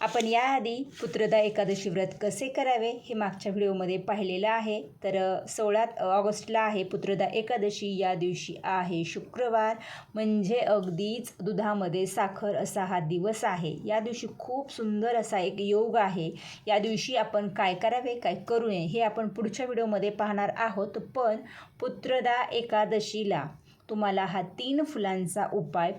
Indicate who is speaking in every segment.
Speaker 1: आपण याआधी पुत्रदा एकादशी व्रत कसे करावे हे मागच्या व्हिडिओमध्ये पाहिलेलं आहे. तर सोळा ऑगस्टला आहे पुत्रदा एकादशी. या दिवशी आहे शुक्रवार. म्हणजे अगदीच दुधामध्ये साखर असा हा दिवस आहे. या दिवशी खूप सुंदर असा एक योग आहे. या दिवशी आपण काय करावे काय करू नये हे आपण पुढच्या व्हिडिओमध्ये पाहणार आहोत. पण पुत्रदा एकादशीला तुम्हाला हा तीन फुलांचा उपाय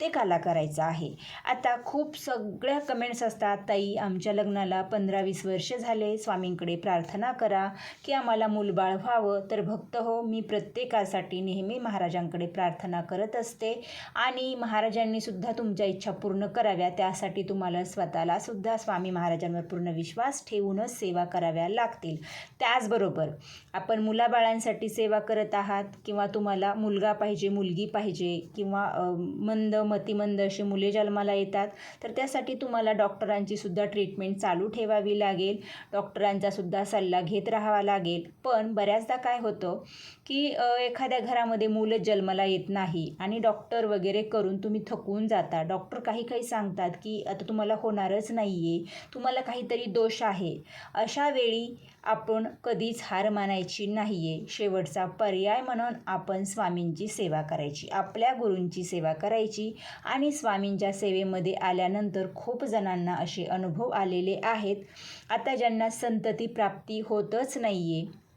Speaker 1: ते काला करायचा आहे. आता खूप सगळ्या कमेंट्स असतात ताई आमच्या लग्नाला पंधरा वीस वर्ष झाले स्वामींकडे प्रार्थना करा की आम्हाला मूलबाळ व्हावं. तर भक्त हो मी प्रत्येकासाठी नेहमी महाराजांकडे प्रार्थना करत असते आणि महाराजांनी सुद्धा तुमच्या इच्छा पूर्ण कराव्या. त्यासाठी तुम्हाला स्वतःला सुद्धा स्वामी महाराजांवर पूर्ण विश्वास ठेवूनच सेवा कराव्या लागतील. त्याचबरोबर आपण मुलाबाळांसाठी सेवा करत आहात किंवा तुम्हाला मुलगा पाहिजे मुलगी पाहिजे किंवा मंद मतिमंद अशी मुले जन्माला येतात. तर त्यासाठी तुम्हाला डॉक्टरांची सुद्धा ट्रीटमेंट चालू ठेवावी लागेल. डॉक्टरांचा सुद्धा सल्ला घेत राहावा लागेल. पण बऱ्याचदा काय होतं की एखाद्या घरामध्ये मुलं जन्माला येत नाही आणि डॉक्टर वगैरे करून तुम्ही थकून जाता. डॉक्टर काही काही सांगतात की आता तुम्हाला होणारच नाही आहे तुम्हाला काहीतरी दोष आहे. अशा वेळी आपण कधीच हार मानायची नाही आहे शेवटचा पर्याय म्हणून आपण स्वामींची सेवा करायची आपल्या गुरूंची सेवा करायची. आणि स्वामींच्या सेवेमध्ये आल्यानंतर खूप जणांना असे अनुभव आलेले आहेत. आता ज्यांना संतती प्राप्ती होतच नाही आहे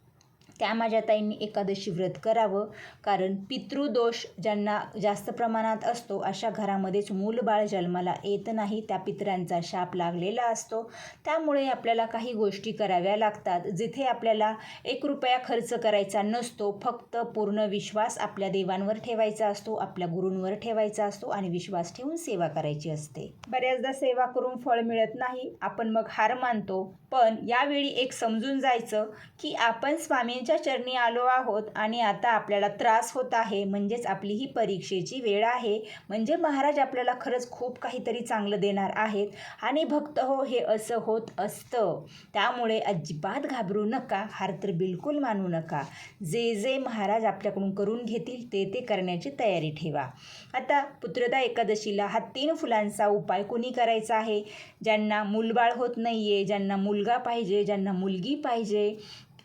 Speaker 1: त्या माझ्या ताईंनी एकादशी व्रत करावं. कारण पितृदोष ज्यांना जास्त प्रमाणात असतो अशा घरामध्येच मूलबाळ जन्माला येत नाही. त्या पितरांचा शाप लागलेला असतो. त्यामुळे आपल्याला काही गोष्टी कराव्या लागतात. जिथे आपल्याला एक रुपया खर्च करायचा नसतो फक्त पूर्ण विश्वास आपल्या देवांवर ठेवायचा असतो आपल्या गुरूंवर ठेवायचा असतो आणि विश्वास ठेवून सेवा करायची असते. बऱ्याचदा सेवा करून फळ मिळत नाही. आपण मग हार मानतो. पण यावेळी एक समजून जायचं की आपण स्वामी स्वामींच्या चरणी आलो आहोत आणि आता आपल्याला त्रास होत आहे. म्हणजेच आपली ही परीक्षेची वेळ आहे. म्हणजे महाराज आपल्याला खरंच खूप काहीतरी चांगलं देणार आहेत. आणि भक्त हो हे असं होत असतं. त्यामुळे अजिबात घाबरू नका. हार तर बिलकुल मानू नका. जे जे महाराज आपल्याकडून करून घेतील ते ते करण्याची तयारी ठेवा. आता पुत्रदा एकादशीला हा तीन फुलांचा उपाय कोणी करायचा आहे? ज्यांना मूलबाळ होत नाही आहे ज्यांना मुलगा पाहिजे ज्यांना मुलगी पाहिजे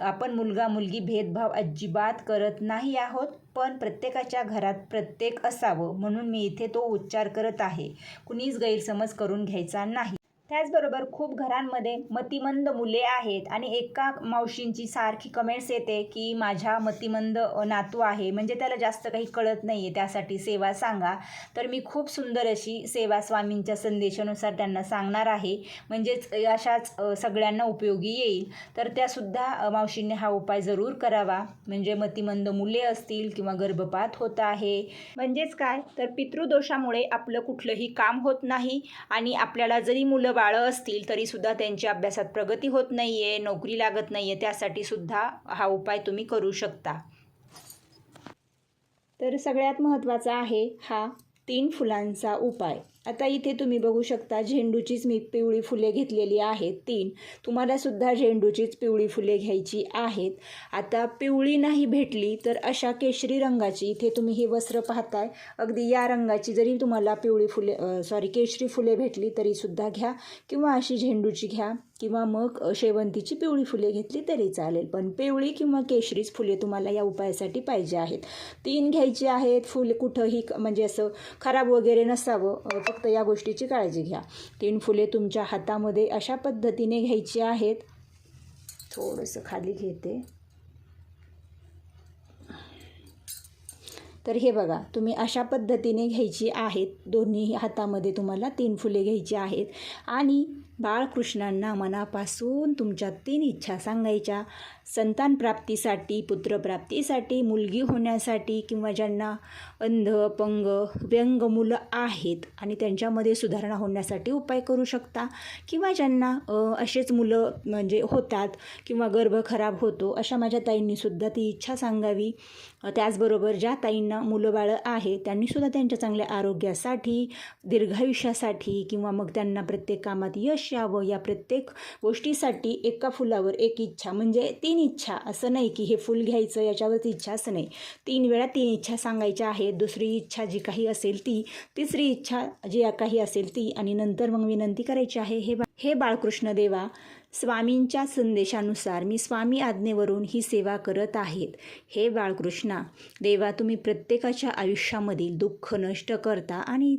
Speaker 1: आपण मुलगा मुलगी भेदभाव अजिबात करत नाही आहोत पण प्रत्येकाच्या घरात प्रत्येक असावं म्हणून मी इथे तो उच्चार करत आहे. कुणीच गैरसमज करून घ्यायचा नाही. त्याचबरोबर खूप घरांमध्ये मतिमंद मुले आहेत आणि एका मावशींची सारखी कमेंट्स येते की माझ्या मतिमंद नातू आहे. म्हणजे त्याला जास्त काही कळत नाही आहे त्यासाठी सेवा सांगा. तर मी खूप सुंदर अशी सेवा स्वामींच्या संदेशानुसार त्यांना सांगणार आहे. म्हणजेच अशाच सगळ्यांना उपयोगी येईल. तर त्यासुद्धा मावशींनी हा उपाय जरूर करावा. म्हणजे मतिमंद मुले असतील किंवा गर्भपात होत आहे. म्हणजेच काय? तर पितृदोषामुळे आपलं कुठलंही काम होत नाही आणि आपल्याला जरी मुलं बाळं असतील तरीसुद्धा त्यांच्या अभ्यासात प्रगती होत नाही आहे नोकरी लागत नाही आहे त्यासाठी सुद्धा हा उपाय तुम्ही करू शकता. तर सगळ्यात महत्त्वाचा आहे हा तीन फुलांचा उपाय. आता इथे तुम्ही बघू शकता झेंडूचीच मी पिवळी फुले घेतलेली आहेत तीन. तुम्हालासुद्धा झेंडूचीच पिवळी फुले घ्यायची आहेत. आता पिवळी नाही भेटली तर अशा केशरी रंगाची इथे तुम्ही हे वस्त्र पाहताय. अगदी या रंगाची जरी तुम्हाला पिवळी फुले सॉरी केशरी फुले भेटली तरीसुद्धा घ्या किंवा अशी झेंडूची घ्या. किंवा मग शेवंतीची पिवळी फुले घेतली तरी चालेल. पण पिवळी किंवा केशरीच फुले तुम्हाला या उपायासाठी पाहिजे आहेत. तीन घ्यायची आहेत. फुले कुठंही क- म्हणजे असं खराब वगैरे नसावं. फक्त या गोष्टीची काळजी घ्या. तीन फुले तुमच्या हातामध्ये अशा पद्धतीने घ्यायची आहेत. थोडंसं खाली घेते. तर हे बघा तुम्ही अशा पद्धतीने घ्यायची आहेत. दोन्ही हातामध्ये तुम्हाला तीन फुले घ्यायची आहेत. आणि बाळकृष्णांना मनापासून तुमच्या तीन इच्छा सांगायच्या. संतान प्राप्तीसाठी पुत्रप्राप्तीसाठी मुलगी होण्यासाठी किंवा ज्यांना अंध अपंग व्यंग मुलं आहेत आणि त्यांच्यामध्ये सुधारणा होण्यासाठी उपाय करू शकता. किंवा ज्यांना असेच मुलं म्हणजे होतात किंवा गर्भ खराब होतो अशा माझ्या ताईंनीसुद्धा ती इच्छा सांगावी. त्याचबरोबर ज्या ताईंना मुलं बाळं आहे त्यांनीसुद्धा त्यांच्या चांगल्या आरोग्यासाठी दीर्घायुष्यासाठी किंवा मग त्यांना प्रत्येक कामात यश यावं या प्रत्येक गोष्टीसाठी एका फुलावर एक इच्छा. म्हणजे तीन इच्छा असं नाही की हे फुल घ्यायचं याच्यावरती इच्छा असं नाही. तीन वेळा तीन इच्छा सांगायच्या आहेत. दुसरी इच्छा जी काही असेल ती तिसरी इच्छा जी काही असेल ती आणि नंतर मग विनंती करायची आहे हे बा हे बाळकृष्ण देवा स्वामींच्या संदेशानुसार मी स्वामी आज्ञेवरून ही सेवा करत आहेत. हे बाळकृष्णा देवा तुम्ही प्रत्येकाच्या आयुष्यामधील दुःख नष्ट करता आणि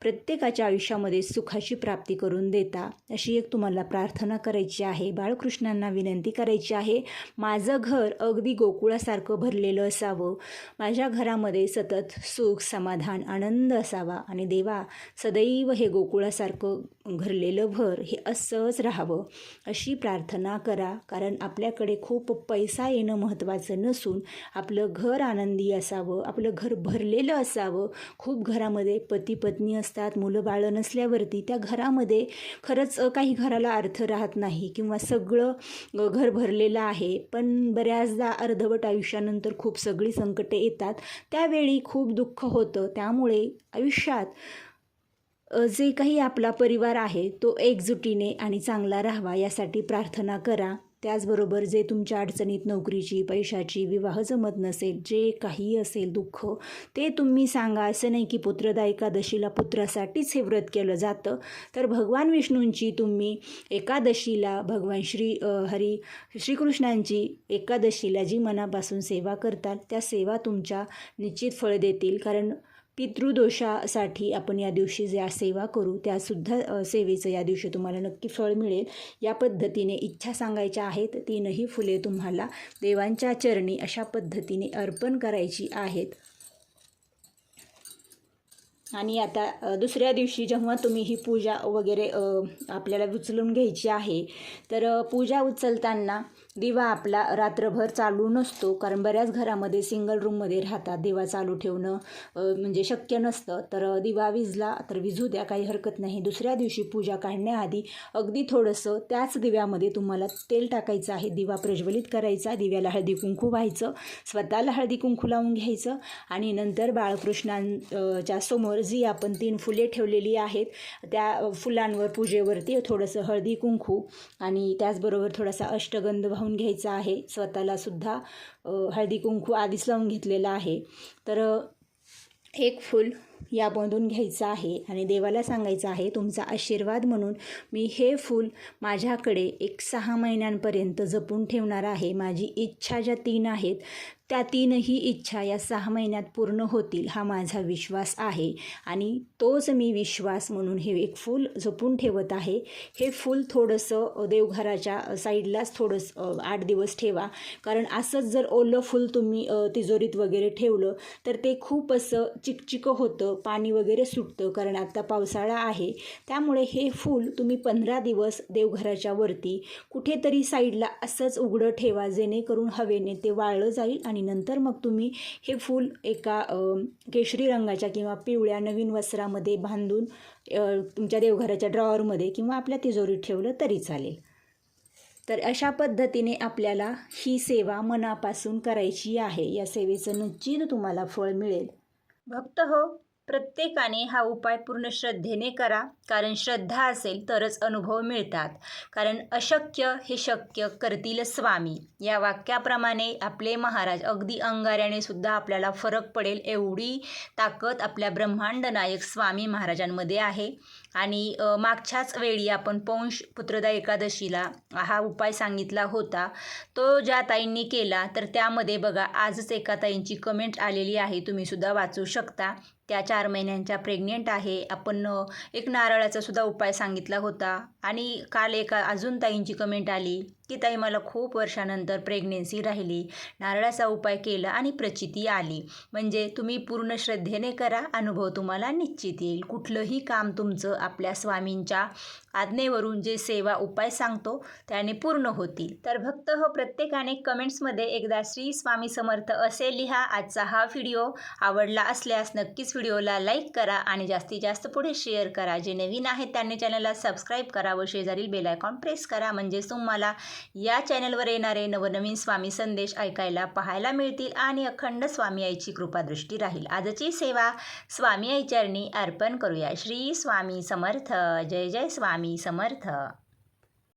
Speaker 1: प्रत्येकाच्या आयुष्यामध्ये सुखाची प्राप्ती करून देता. अशी एक तुम्हाला प्रार्थना करायची आहे. बाळकृष्णांना विनंती करायची आहे. माझं घर अगदी गोकुळासारखं भरलेलं असावं. माझ्या घरामध्ये सतत सुख समाधान आनंद असावा. आणि देवा सदैव हे गोकुळासारखं भरलेलं भर हे असंच राहावं. अशी प्रार्थना करा. कारण आपल्याकडे खूप पैसा येणं महत्त्वाचं नसून आपलं घर आनंदी असावं. आपलं घर भरलेलं असावं. खूप घरामध्ये पती पत्नी पत्नी असतात मुलं बाळं नसल्यावरती त्या घरामध्ये खरंच काही घराला अर्थ राहत नाही किंवा सगळं घर भरलेलं आहे. पण बऱ्याचदा अर्धवट आयुष्यानंतर खूप सगळी संकटे येतात. त्यावेळी खूप दुःख होतं. त्यामुळे आयुष्यात जे काही आपला परिवार आहे तो एकजुटीने आणि चांगला राहावा यासाठी प्रार्थना करा. त्याचबरोबर जे तुमच्या अडचणीत नोकरीची पैशाची विवाह जमत नसेल जे काही असेल दुःख ते तुम्ही सांगा. असं नाही की पुत्रदा एकादशीला पुत्रासाठीच हे व्रत केलं जातं. तर भगवान विष्णूंची तुम्ही एकादशीला भगवान श्री हरी श्रीकृष्णांची एकादशीला जी मनापासून सेवा करतात त्या सेवा तुमच्या निश्चित फळ देतील. कारण पितृदोषासाठी आपण या दिवशी ज्या सेवा करू त्यासुद्धा सेवेचं या दिवशी तुम्हाला नक्की फळ मिळेल. या पद्धतीने इच्छा सांगायच्या आहेत तीनही फुले तुम्हाला देवांच्या चरणी अशा पद्धतीने अर्पण करायची आहेत. आणि आता दुसऱ्या दिवशी जेव्हा तुम्ही ही पूजा वगैरे आपल्याला उचलून घ्यायची आहे तर पूजा उचलताना दिवा आपला रात्रभर चालू नसतो कारण बऱ्याच घरामध्ये सिंगल रूममध्ये राहतात. दिवा चालू ठेवणं म्हणजे शक्य नसतं. तर दिवा विजला तर विजू द्या काही हरकत नाही. दुसऱ्या दिवशी पूजा काढण्याआधी अगदी थोडंसं त्याच दिव्यामध्ये तुम्हाला तेल टाकायचं आहे. दिवा प्रज्वलित करायचा दिव्याला हळदी कुंकू व्हायचं स्वतःला हळदी कुंकू लावून घ्यायचं आणि नंतर बाळकृष्णांच्या समोर जी आपण तीन फुले ठेवलेली आहेत त्या फुलांवर पूजेवरती थोडंसं हळदी कुंकू आणि त्याचबरोबर थोडासा अष्टगंध वाहून घ्यायचा आहे. स्वतःला सुद्धा हळदी कुंकू आधीच लावून घेतलेला आहे. तर एक फूल या बांधून घ्यायचं आहे आणि देवाला सांगायचं आहे तुमचा आशीर्वाद म्हणून मी हे फूल माझ्याकडे एक सहा महिन्यांपर्यंत जपून ठेवणार आहे. माझी इच्छा ज्या तीन आहेत त्या तीनही इच्छा या सहा महिन्यात पूर्ण होतील हा माझा विश्वास आहे. आणि तोच मी विश्वास म्हणून हे एक फूल जपून ठेवत आहे. हे फूल थोडंसं देवघराच्या साईडलाच थोडंसं आठ दिवस ठेवा. कारण असंच जर ओलं फूल तुम्ही तिजोरीत वगैरे ठेवलं तर ते खूप असं चिकचिकं होतं. पाणी वगैरे सुटतं कारण आता पावसाळा आहे. त्यामुळे हे फूल तुम्ही पंधरा दिवस देवघराच्या वरती कुठेतरी साईडला असंच उघडं ठेवा जेणेकरून हवेने ते वाळलं जाईल आणि नंतर मग तुम्ही हे फूल एका केशरी रंगाच्या किंवा पिवळ्या नवीन वस्त्रामध्ये बांधून तुमच्या देवघराच्या ड्रॉवरमध्ये किंवा आपल्या तिजोरीत ठेवलं तरी चालेल. तर अशा पद्धतीने आपल्याला ही सेवा मनापासून करायची आहे. या सेवेचं निश्चित तुम्हाला फळ मिळेल. भक्त हो! प्रत्येकाने हा उपाय पूर्ण श्रद्धेने करा. कारण श्रद्धा असेल तरच अनुभव मिळतात. कारण अशक्य हे शक्य करतील स्वामी. या वाक्याप्रमाणे आपले महाराज अगदी अंगाऱ्याने सुद्धा आपल्याला फरक पडेल एवढी ताकद आपल्या ब्रह्मांड नायक स्वामी महाराजांमध्ये आहे. आणि मागच्याच वेळी आपण पौंश पुत्रदा एकादशीला हा उपाय सांगितला होता. तो ज्या ताईंनी केला तर त्यामध्ये बघा आजच एका ताईंची कमेंट आलेली आहे तुम्हीसुद्धा वाचू शकता. त्या चार महिन्यांच्या प्रेग्नेंट आहे. आपण एक नारळाचा सुद्धा उपाय सांगितला होता. आणि काल एका अजून ताईंची कमेंट आली की ताई मला खूप वर्षानंतर प्रेग्नेन्सी राहिली नारळाचा उपाय केला आणि प्रचिती आली. म्हणजे तुम्ही पूर्ण श्रद्धेने करा अनुभव तुम्हाला निश्चित येईल. कुठलंही काम तुमचं आपल्या स्वामींच्या आज्ञेवरून जे सेवा उपाय सांगतो त्याने पूर्ण होतील. तर भक्त हो प्रत्येकाने कमेंट्समध्ये एकदा श्री स्वामी समर्थ असे लिहा. आजचा हा व्हिडिओ आवडला असल्यास नक्कीच व्हिडिओला लाईक करा आणि जास्तीत जास्त पुढे शेअर करा. जे नवीन आहेत त्यांनी चॅनलला सबस्क्राईब करा. व शेजारील बेल आयकॉन प्रेस करा. म्हणजेच तुम्हाला या चॅनलवर येणारे नवनवीन स्वामी संदेश ऐकायला पाहायला मिळतील आणि अखंड स्वामी आईची कृपादृष्टी राहील. आजची सेवा स्वामी आईचरणी अर्पण करूया. श्री स्वामी समर्थ. जय जय स्वामी समर्थ.